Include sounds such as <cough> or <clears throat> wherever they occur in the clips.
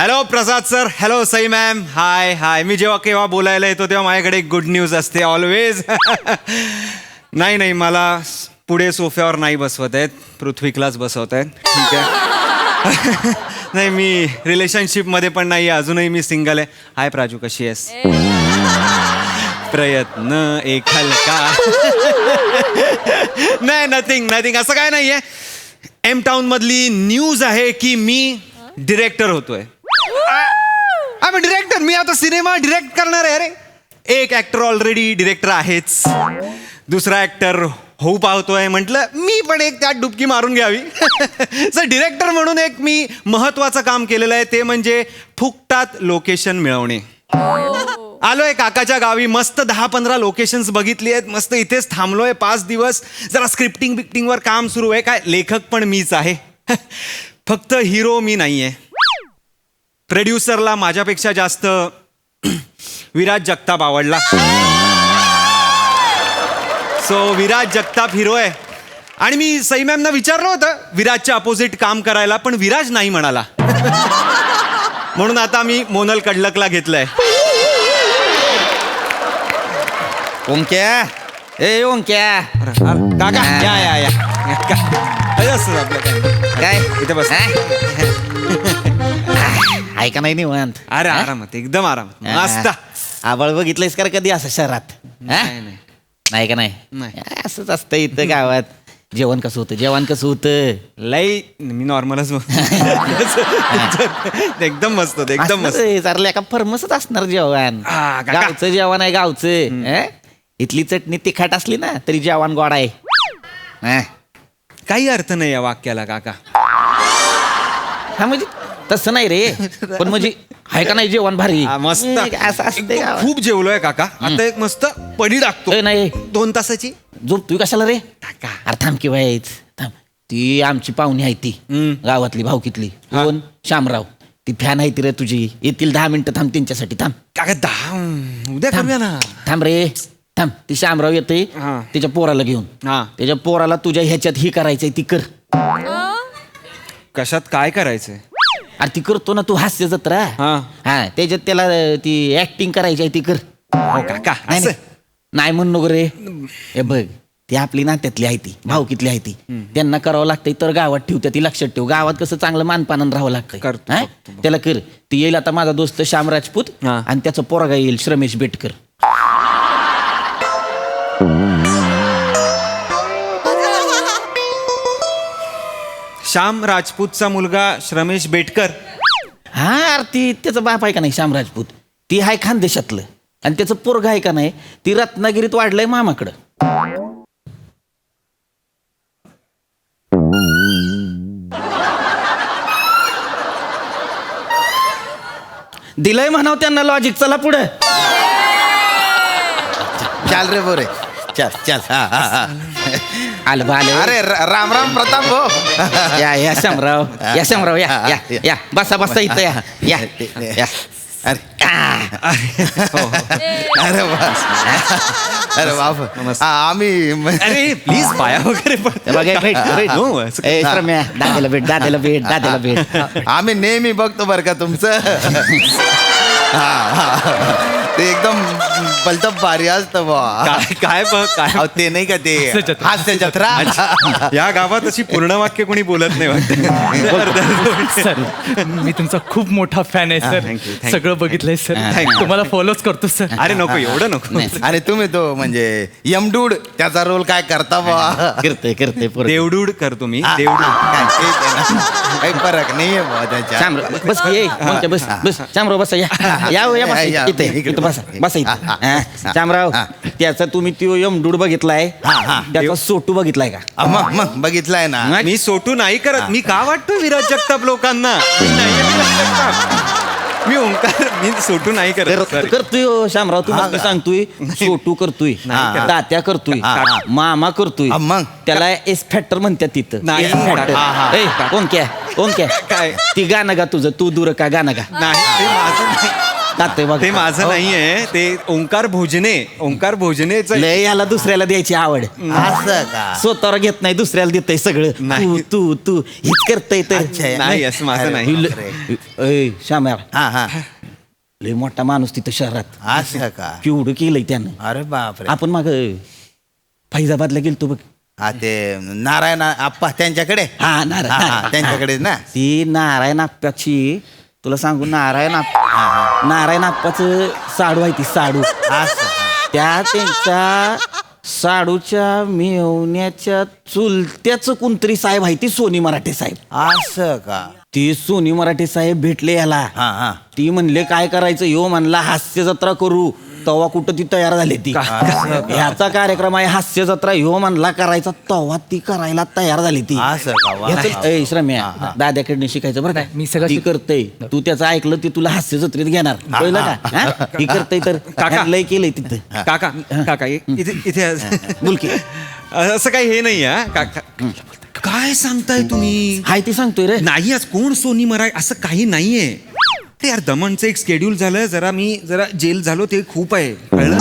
Hello Prasad sir hello Sai ma'am hi hi मी जेव्हा केव्हा बोलायला येतो तेव्हा माझ्याकडे एक गुड न्यूज असते ऑलवेज <laughs> नाही नाही मला पुढे सोफ्यावर नाही बसवत आहेत. पृथ्वीकलाच बसवत आहेत. ठीक आहे. <laughs> नाही मी रिलेशनशिपमध्ये पण नाही आहे अजूनही मी सिंगल आहे. हाय प्राजू कशी आहेस? प्रयत्न एक हलका. <laughs> नाही नथिंग नथिंग असं काय नाहीये. एम टाउन मधली न्यूज आहे की मी डिरेक्टर होतोय. आम्ही डिरेक्टर मी आता सिनेमा डिरेक्ट करणार आहे अरे. एक ऍक्टर ऑलरेडी डिरेक्टर आहेच. दुसरा ऍक्टर होऊ पाहतोय म्हटलं मी पण एक त्यात डुबकी मारून घ्यावी. <laughs> सर डिरेक्टर म्हणून एक मी महत्वाचं काम केलेलं आहे ते म्हणजे फुकटात लोकेशन मिळवणे. आलोय काकाच्या गावी मस्त दहा पंधरा लोकेशन्स बघितली आहेत मस्त इथेच थांबलोय पाच दिवस. जरा स्क्रिप्टिंग बिक्टिंगवर काम सुरू आहे काय लेखक पण मीच आहे. <laughs> फक्त हिरो मी नाहीये. प्रोड्युसरला माझ्यापेक्षा जास्त <clears throat> विराज जगताप आवडला. सो विराज जगताप हिरो आहे. आणि मी सई मॅमना विचारलं होतं विराजच्या अपोजिट काम करायला पण विराज नाही म्हणाला. <laughs> म्हणून आता मी मोनल कडलकला घेतलंय. ओंक्या. ए ओंक्या. काका. या या या. <laughs> काय असतं आपलं काय? काय? इथे बस. ऐका नाही निवांत. अरे आरामात एकदम आरामात. मस्त. आबळ बघितलंयस का रे कधी असं शहरात? हा? नाही, नाही. नाही का नाही? नाही. असंच असतं इथं गावात. जेवण कसं होतं? जेवण कसं होतं? लई मी नॉर्मलच एकदम मस्त होतं, एकदम मस्त. एका फर्मसच असणार जेवण. हा, काका. गावचं जेवण आहे गावचं. हं? इथली चटणी तिखट असली ना तरी जेवण गोड आहे. हं? काही अर्थ नाही या वाक्याला काका. हा म्हणजे तसं नाही रे. <laughs> पण म्हणजे आहे का नाही जेवण भारी? हा, मस्त. असं असते एकदम खूप जेवलोय काका. आता एक मस्त पडी टाकतो. नाही. दोन तासाची. झोप तू कशाला रे? काका अरे थांब की व्हायच थांब. ती आमची पाहुणी आहे ती. हम्म. गावातली भाऊकीतली. कोण? शामराव. ती फॅन आहे ती रे तुझी. येतील दहा मिनिटं थांब त्यांच्यासाठी थांब. काका दहा उद्या करूया ना. थांब रे. थांब. ती शामराव येते. हा. त्याच्या पोराला घेऊन. हा. त्याच्या पोराला तुझ्या ह्याच्यात ही करायचंय ती कर. कशात काय करायचंय? अरे ती करतो ना तू हास्य जत्रा. हा. हा त्याच्यात त्याला ती ऍक्टिंग करायची आहे ती कर. हो काका नाही, असं नाही. नाही म्हणू नको रे. हे बघ ती आपली नात्यातली आहे ती भावकीतली आहे ती. त्यांना करावं लागतंय तर गावात ठेवत्या ती लक्षात ठेव. गावात कसं चांगलं मानपानन राहावं लागतंय. करतो, हा? त्याला कर. ती येईल आता माझा दोस्त श्याम राजपूत हा. आणि त्याचं पोरगा येईल श्रमेश बेटकर. श्याम राजपूतचा मुलगा श्रमेश बेटकर. हा अरे ती त्याचा बाप आहे का नाही श्याम राजपूत? ती आहे खानदेशातलं. आणि त्याचं पोरग आहे का नाही ती रत्नागिरीत वाढलंय मामाकडं. दिलंय म्हणाव त्यांना लॉजिक चला पुढे. चाल रे बोरे चल चल. हा हा हा. आलं बा आलं अरे र- राम राम प्रताप हो <laughs> या या शामराव या शामराव या या या. बसा बसा इथं या या. या. अरे आ, अरे वा. अरे बाप. हा, आम्ही म- अरे प्लीज पाया वगैरे पण हे बघ, हे भेट, भेट. असं ए, श्रम्या, दादाला भेट दादाला भेट दादाला भेट. आम्ही नेहमी बघतो बरं का तुमचं. हा, हा. ते एकदम भलतं भारी असतं बा काय काय बघ काय अहो, ते नाही का ते? हास्य जत्रा. या गावात अशी पूर्ण वाक्य कोणी बोलत नाही वाटतं. <laughs> सर मी तुमचा खूप मोठा फॅन आहे thank you, सर thank. सगळं बघितलंय सर. Thank you. तुम्हाला फॉलोच करतो सर. अरे नको एवढं नको. नाही. आणि तुम्ही तो म्हणजे यमडूड त्याचा रोल काय करता बा करते करते पोरं. देवडूड करतो मी देवडूड काय ना. काही फरक नाहीये बा त्याच्या. शामराव बस ये बस बस. शामराव बसा या. या हो, या बसा या, इथे इकडे इथं बसा बसा. इथं. हा, हा, शामराव हा. त्याचा तुम्ही तो यमडूड बघितलाय हा, हा. त्याचा सोटू बघितलाय का मग मग बघितलंय ना मग? मी सोटू नाही करत मी का वाटतो विराज जगताप लोकांना मी नाहीये विराज जगताप. मी ओंकार मी सोटू नाही करत कर- sorry. करतोय हो, शामराव तू का? सांगतोय सोटू करतोय. तात्या करतोय हा, हा. मामा करतोय हा, मग? त्याला एस फॅक्टर म्हणतात तिथं नाही. एस हा, हा. कोण क्या कोण क्या काय? ती गाणं गा तुझं तू दूर का गाणं गा नाही ते माझं नाही टाकतोय बघ. ते माझं नाहीये ते ओंकार भोजने ओंकार भोजनेच लय याला दुसऱ्याला द्यायची आवड. असं का? स्वतःवर घेत नाही दुसऱ्याला देतय सगळं. नाही. तू तू तू हेच करतय तर. नाही. असं माझं नाही. ए श्याम्या. हा हा. लय मोठा माणूस तिथं शहरात. असं का? केवढं केलंय त्यानं. अरे बापरे. आपण माग फैजाबादला गेलतो बघ. हा ते नारायण आप्पा त्यांच्याकडे? हा नारायण हा, हा, नारायण. त्यांच्याकडे ना? ती नारायण आप्पाची तुला सांगू नारायण आप्पा नारायण आप्पाचं साडू आहे ती साडू. असं. त्या त्यांच्या साडूच्या मेवण्याच्या चुलत्याचं कोणतरी साहेब आहे ती सोनी मराठे साहेब. असं का? ती सोनी मराठे साहेब भेटले याला. हा हा. ती म्हणले काय करायचं? यो म्हणला हास्य जत्रा करू. तवा कुठं ती तयार झाली ती. <laughs> ह्याचा कार्यक्रम आहे हास्य जत्रा ह्यो म्हणला करायचा तवा ती करायला तयार झाली ती. असं का? वा. ह्याचं- ए, श्रम्या दाद्याकडनं शिकायचं बरं मी सगळं ती शिक- करतय. तू त्याचं ऐकलं ते तुला हास्य जत्रेत घेणार. कळलं का? हा? ही? करतय तर <laughs> काका. लय केलंय तिथं. काका काका इ- इथे इथे बोल की. असं काही हे नाही हा. काका काय सांगताय तुम्ही? हाय ती सांगतोय रे. नाही आज कोण सोनी मराय असं काही नाहीये. ते यार दमनचं एक स्केड्यूल झालं जरा मी जरा जेल झालो ते खूप आहे. कळलं?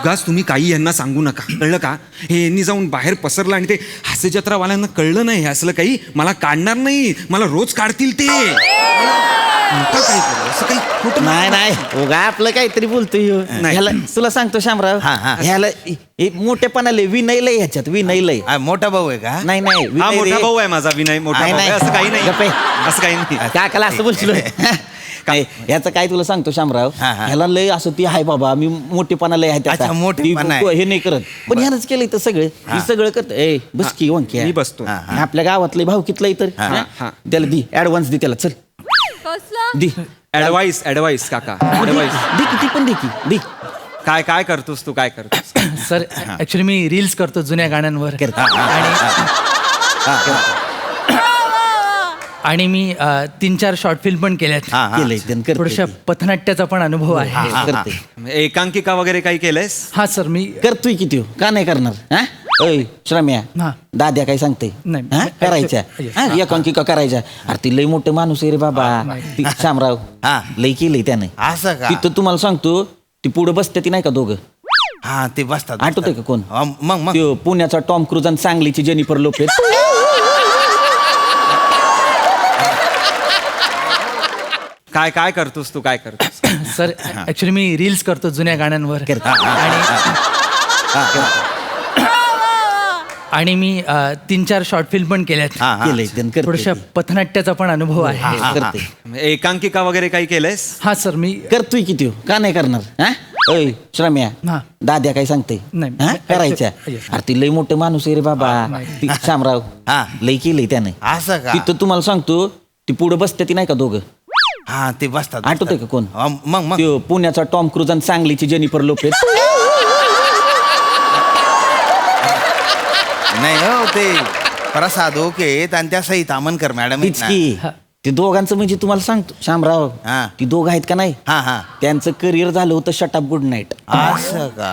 उगाच तुम्ही काही यांना सांगू नका. कळलं का? हे यांनी जाऊन बाहेर पसरलं आणि ते हास्य जत्रावाल्यांना कळलं नाही हे असलं काही? मला काढणार नाही. मला रोज काढतील ते. नका काही करू, असं काही खोटं नाही नाही. उगा आपलं काहीतरी बोलतोय ह्यो. नाही. ह्याला तुला सांगतो शामराव. हा, हा. ह्याला हे मोठेपणा लय विनय लय ह्याच्यात विनय लय. हा, मोठा भाऊ आहे का? नाही नाही. हा विनय मोठा रे. भाऊ आहे माझा विनय. मोठा भाऊ आहे. असं काही नाही. गप्प. आहे. असं काही नाही. काकाला असं बोलशील? <laughs> काय याचं काय तुला सांगतो शामराव? हा, हा. ह्याला लय असं ती आहे बाबा मी मोठेपणा लय आहे त्याचा. अच्छा, मोठेपणा ती आहे. हे नाही करत. पण ह्यानंच केलंय तर सगळं. मी सगळं करत ए बस की वंक्या मी बसतो. हा, आपल्या गावातले भाऊ कितलं तर? हा, हा. त्याला दी ऍडव्हान्स दे त्याला. चल. कसलं? दी ऍडवाइस ऍडवाइस काका ऍडवाइस दे की ती पण दे की. दे. काय काय करतोस तू काय करतोस? <coughs> सर ऍक्च्युली मी रील्स करतो जुन्या गाण्यांवर. करतो. आणि आणि मी अ, तीन चार शॉर्ट फिल्म पण केल्यात. केलंय त्यानं ते. पथनाट्याचा पण अनुभव आहे. करते एकांकिका वगैरे काही केलंयस? हा सर मी करतोय किती हो? का नाही करणार? हा? ओय श्रम्या हा. दाद्या काय सांगते? नाही. हा? करायच्या. हा, एकांकिका करायच्या. अरे ती लय मोठं माणूस आहे रे बाबा. ती शामराव. हा. लय केलंय त्याने. असं का? तिथं तुम्हाला सांगतो ती पुढे बसते ती नाही का दोघं? हा ते बसतात आठवतंय का कोण? हा, मग मग. त्यो पुण्याचा टॉम क्रूज आणि सांगलीची जेनिफर लोपेस काय काय करतोस तू? काय करतोस? <coughs> सर ऍक्च्युली मी रील्स करतो जुन्या गाण्यांवर. करतो. आणि आणि मी अ, तीन चार शॉर्ट फिल्म पण केल्यात हा, हा. केलंय त्यानं ते. पथनाट्याचा पण अनुभव आहे करते एकांकिका वगैरे काही केलंयस हा सर मी करतोय किती हो? का नाही करणार हा ओय श्रम्या हा. दाद्या काय सांगते नाही. हा? करायच्या Yes. अरे ती लय मोठं माणूस आहे रे बाबा नाही. ती शामराव हा. लय केलंय त्याने असं का तिथं तुम्हाला सांगतो ती पुढे बसते ती नाही का दोघं हा ते बसतात आठवतंय का कोण हा, मग मग त्यो पुण्याचा टॉम क्रूज आणि सांगलीची जेनिफर लोपेस नाही हो ते. प्रसाद ओके आणि त्या सहित आमनकर मॅडम आहेत तीच ना. की ते दोघांचं म्हणजे तुम्हाला सांगतो शामराव हा. ती दोघं आहेत का नाही? हा हा. त्यांचं करिअर झालं होतं शटअप गुड नाईट असं का?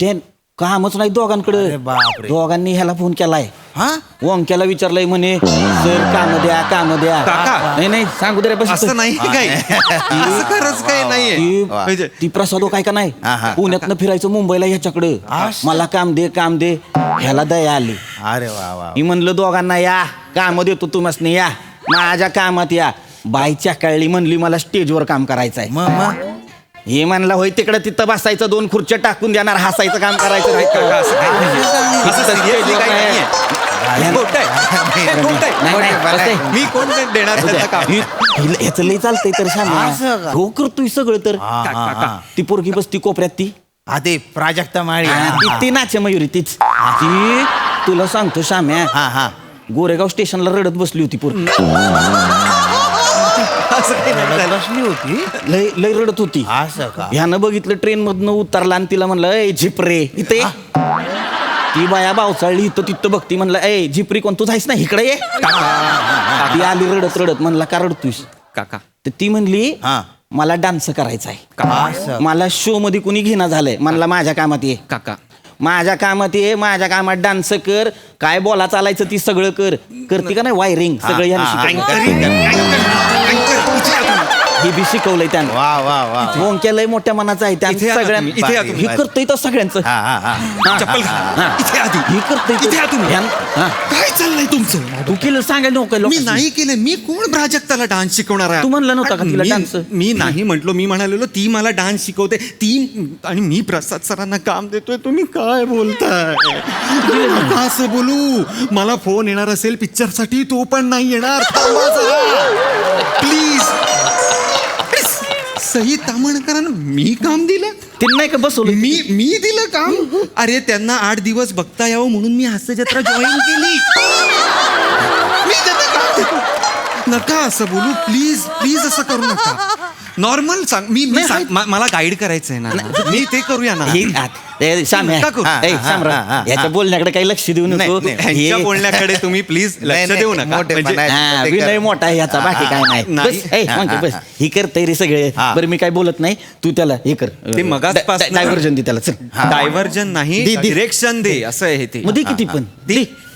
ते कामच नाही दोघांकडे. अरे बापरे. दोघांनी ह्याला फोन केलाय. हा? ओंक्याला विचारलंय म्हणे सर काम द्या काम द्या. काका. नाही नाही सांगू दे रे बस. असं नाही असं खरंच काही नाहीये. ती म्हणजे ती प्रसाद काय का नाही? हा, हा. पुण्यातनं फिरायचं मुंबईला ह्याच्याकडे. मला काम दे काम दे. ह्याला दया आली. अरे वा वा मी म्हणलं दोघांना या. काम देतो तुम्हाला या. माझ्या कामात या. बाईच्या कळली म्हणली मला स्टेजवर काम करायचं आहे मग मग? हे म्हणलं होय तिकडे तिथं बसायचं दोन खुर्च्या टाकून देणार हसायचं काम करायचं. नाही असं नाही. नाहीये. खोटं आहे. हे खोटं आहे. नाही, नाही, बरं आहे. बसते. मी कोण देणार काम ह्याचं लय चालतंय तर असं सांग? हो करतोय सगळं तर हा, हा, हा. ती पोरगी बसती कोपऱ्यात ती ते प्राजक्ता माळी हा, ती ती नाचे मयुरी तीच ती तुला सांगतो शाम्या हा हा गोरेगाव स्टेशनला रडत बसली होती पोरगी <laughs> असं काही नाही झालं. बसली होती लय लय रडत होती असं का ह्यानं बघितलं ट्रेन मधनं उतरला आणि तिला म्हणलं ए झिपरे इथे ये." ती बाया बावचाळली इथं तिथं बघती म्हणलं ए झिपरी कोण? तू जायस ना इकडे ये. ती आली रडत रडत म्हणला का रडतोस काका. तर ती म्हणली हा. मला डान्स करायचा आहे मला शो मध्ये कुणी घेणं झालंय. म्हणला माझ्या कामात ये. काका. माझ्या कामात ये माझ्या कामात डान्स कर. काय बोला चालायचं ती सगळं कर. करते का नाही? वायरिंग सगळं याने हा, हा, शिकवलं. हे बी शिकवलंय त्यानं वा वा वा मोंक्या लय मोठ्या मनाचं आहे त्या इथे या ना सगळ्या तुम्ही, इथे या हे तुम्ही. करतोय तर सगळ्यांचं हा हा हा हा, चप्पल घाला. हा. इथे आधी. हे करतोय इथे या तुम्ही. काय चाललंय तुमचं तू केलं सांगायला नको मी लोकांनी. नाही केलं मी कोण प्राजक्ताला डान्स शिकवणार आहे तू म्हणला नव्हता का तिला मी- dance? मी नाही म्हटलो मी म्हणालेलो ती मला डान्स शिकवते ती आणि मी प्रसाद सरांना काम देतोय तुम्ही काय बोलताय नका असं बोलू मला फोन येणार असेल पिक्चरसाठी तो पण नाही येणार प्लीज सई तामणकरांना मी काम दिलं. तिने नाही का बसवलं. मी मी दिलं काम. अरे त्यांना आठ दिवस बघता यावं म्हणून मी हास्य जत्रा जॉईन केली. मी त्यांना काम देतो नका असं बोलू. प्लीज प्लीज असं करू नका. नॉर्मल सांग मी मी सांग- म- मला गाईड करायचंय ना. मी ते करूया ना. हे ए, श्याम हे- नका करू. ए, हा, हा, हा, याच्या. बोलण्याकडे काही लक्ष देऊ नको. नाही. ह्यांच्या हे- बोलण्याकडे तुम्ही प्लीज नाही, लक्ष नाही, देऊ नका. मोठेपणा म्हणजे आहे. हा, ते विनय कर. मोठा आहे याचा बाकी काय नाही. नाही. बस, ए, हा, मंकी, हा, बस. हा. ही करतय रे सगळे. हा. बरं मी काय बोलत नाही? तू त्याला हे कर. ते मगाचपासनं- डायव्हर्जन दे त्याला चल. डायव्हर्जन नाही दे, दे. डिरेक्शन दे असं आहे ते. मग दे किती पण. दे.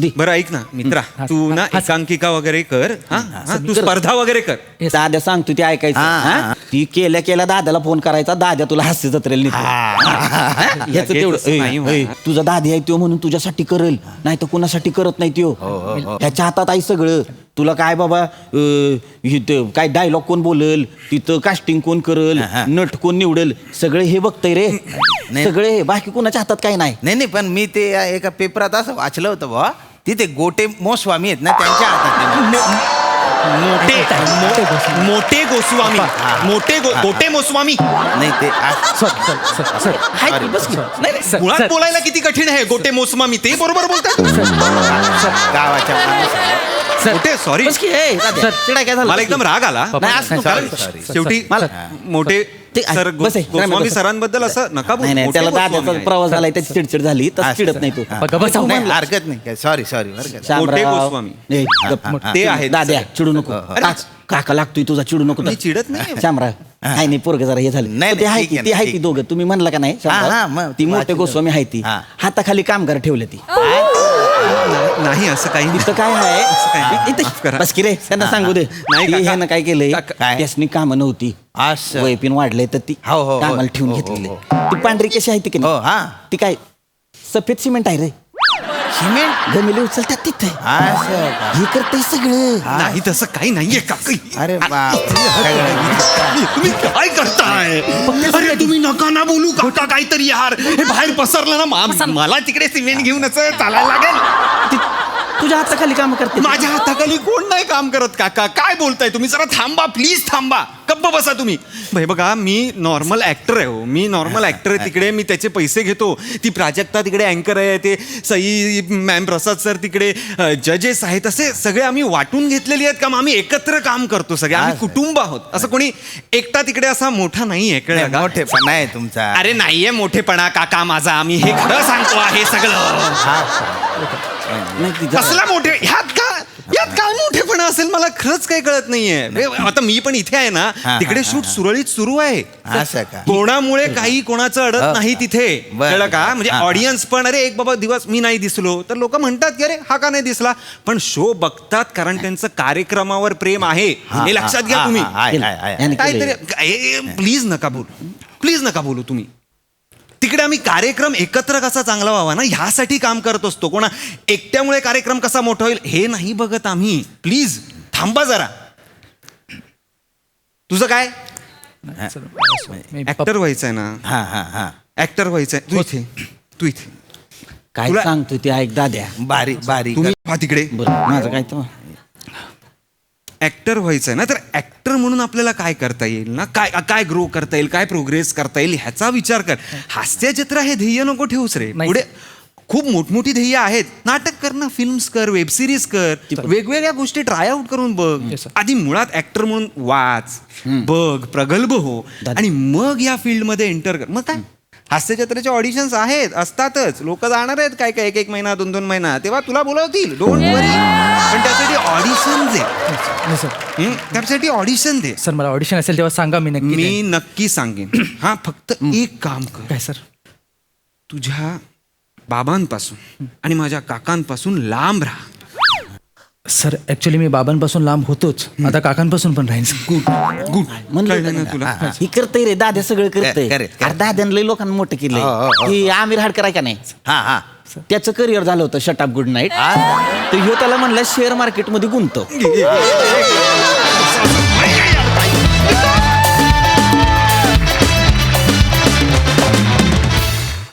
दे. बरं ऐक ना मित्रा तू ना एकांकिका वगैरे कर हा? हा, तू स्पर्धा वगैरे कर. दाद्या सांगतो ते ऐकायचं. हा, हा? हा. ती केल्या केल्या दाद्याला फोन करायचा दाद्या तुला हास्य जत्रेला नेतो. ह्याचं लगेच तेवढं असं ए, नाही ए, होणार. तुझा दादी आहे तो म्हणून तुझ्यासाठी करेल. नाही तर कुणासाठी करत नाही त्यो. ह्याच्या हातात आहे सगळं. तुला काय बाबा अं, इथं काय डायलॉग कोण बोलल तिथं कास्टिंग कोण करल हा. नट कोण निवडल सगळे हे बघतय रे. नाही. सगळे हे. बाकी कोणाच्या हातात काही नाही. नाही नाही पण मी ते एका पेपरात असं वाचलं होतं बा तिथे गोटे मोस्वामी आहेत ना त्यांच्या हातात मोठे मोठे गोस्वामी मोठे गो- गोटे मोस्वामी नाही ते आ- sir sir sir sir hi की बस की. नाही, नाही. सर, मुळात सर. बोलायला किती कठीण आहे गोटे मोस्वामी ते बरोबर बोलतात गावाच्या माणूस. सर मोठे सॉरी बस की, ए, दाद्या, सर. चिडाय काय झालं मला एकदम राग आला नाही. कारण. शेवटी मला मोठे ते- सर बस आहे, गोस्वामी. सरांबद्दल असं नका बोलू. नाही नाही मोठे त्याला गोस्वामी आहेत. प्रवास झालाय त्याची चिडचिड झाली तर चिडत नाही तू हा. बघा, बसा. नाही, हरकत नाही सॉरी सॉरी बरं का मोठे शामराव. गोस्वामी. ए, गप्प. हा, हा. ते आहेत दाद्या सगळे. चिडू नको. काक- काका लागतोय तुझा चिडू नको मी चिडत नाही. शामराव नाही नाही पोरग जरा हे झालं नाही, ते आहे ठीक की आहे ती आहे ती आहे. दोघं तुम्ही म्हणला का नाही? हा, मग ती मोठे. गोस्वामी आहे ती हा. हाताखाली कामगार ठेवले ती नाही असं काही नाही. इथं काय काही नाही. आहे माफ करा. बस की रे त्यांना सांगू दे नाही, ती काका. ह्यानं काय केलंय काका. काय? त्यासनी कामं नव्हती असं वयपिन वाढलंय तर ती हो, हो, हो. कामाला ठेवून हो, हो, घेतलेली. ती पांढरी कशी आहे ती की हो नाही? हा ती काय सफेद सिमेंट आहे रे सिमेंट गमिले उचलतात तिथे. असं का? हे करतंय सगळं. नाही तसं काही नाहीये काका. अरे बाप. तुम्ही काय करताय? अरे तुम्ही नका ना बोलू काका काहीतरी यार. हे बाहेर पसरलं ना मा- मला तिकडे सिमेंट घेऊन असं चालायला लागेल. तुझ्या हाताखाली काम करते. माझ्या हाताखाली कोण नाही काम करत काका? काय बोलताय तुम्ही? जरा थांबा प्लीज थांबा. गप्प बसा तुम्ही. भाई बघा मी नॉर्मल ऍक्टर आहे हो. मी नॉर्मल ऍक्टर आहे तिकडे. मी त्याचे पैसे घेतो. ती प्राजक्ता तिकडे अँकर आहे ते सई मॅम प्रसाद सर तिकडे. जजेस आहेत असे. सगळे आम्ही वाटून घेतलेले आहेत काम. आम्ही एकत्र काम करतो सगळे. आम्ही. कुटुंब आहोत. असं कोणी एकटा तिकडे असा मोठा नाही आहे कळलं का? मोठेपणा आहे तुमचा. अरे नाहीये मोठेपणा काका माझा. आम्ही हे खरं सांगतो आहे सगळं. नाही कसला मोठे ह्यात का यात काय मोठेपणा असेल मला खरंच काही कळत नाहीये आता मी पण इथे आहे ना हा, तिकडे हा, शूट हा. सुरळीत सुरू आहे असं का? कोणामुळे काही कोणाचं अडत हो. नाही तिथे बरं. कळलं का म्हणजे हा, हा. ऑडियन्स पण अरे एक बाबा दिवस मी नाही दिसलो तर लोक म्हणतात की अरे हा का नाही दिसला पण शो बघतात कारण त्यांचं कार्यक्रमावर प्रेम आहे हा, हे लक्षात घ्या हा, तुम्ही आहे, आहे, आहे. याने केलंय. काहीतरी प्लीज नका बोलू प्लीज नका बोलू तुम्ही तिकडे आम्ही कार्यक्रम एकत्र कसा चांगला व्हावा ना ह्यासाठी काम करत असतो. कोणा एकट्यामुळे कार्यक्रम कसा मोठा होईल हे नाही बघत आम्ही. प्लीज थांबा जरा. तुझं काय? ऍक्टर व्हायचंय ना. हा हा हा. ऍक्टर व्हायचंय. तू इथे. तू इथे. काय तुला- सांगतोय ते ऐक दाद्या. बारीक बारीक. तुम्ही पहा तिकडे. बरं माझं काय तर ऍक्टर व्हायचंय ना तर ऍक्टर म्हणून आपल्याला काय करता येईल ना? काय काय ग्रो करता येईल काय प्रोग्रेस करता येईल ह्याचा विचार कर. हास्य जत्रा हे ध्येय नको ठेवूस रे. पुढे खूप मोठमोठी ध्येय आहेत. नाटक कर ना फिल्म्स कर वेब सिरीज कर. वेगवेगळ्या गोष्टी ट्राय आउट करून बघ. आधी मुळात ऍक्टर म्हणून वाच बघ प्रगल्भ हो. आणि मग या फील्डमध्ये एंटर कर. मग काय? हास्य जत्रेचे ऑडिशन्स आहेत असतातच. लोक जाणार आहेत काय काय एक एक महिना दोन दोन महिना. तेव्हा तुला बोलवतील. डोंट वरी पण त्यासाठी ऑडिशन दे. नाही, सर. हं? त्यासाठी ऑडिशन दे. सर मला ऑडिशन असेल तेव्हा सांगा मी नक्की मी. नक्की सांगेन. <clears throat> हा फक्त एक काम कर. काय सर? तुझ्या बाबांपासून आणि माझ्या काकांपासून लांब राहा. सर ऍक्च्युली मी बाबांपासून लांब होतोच. आता काकांपासून पण राहीन. गुड गुड म्हणलं होतं तुला ना. ही करतय रे दाद्या सगळं करतय. correct, correct. अरे दाद्यानं लय लोकांना मोठं हो, हो, केलंय हो. की आमिर हाडकर आहे का नाही? हा हा. त्याचं करिअर झालं होतं शटअप गुड नाईट तर ह्यो त्याला म्हणलं शेअर मार्केटमध्ये गुंतव. <laughs>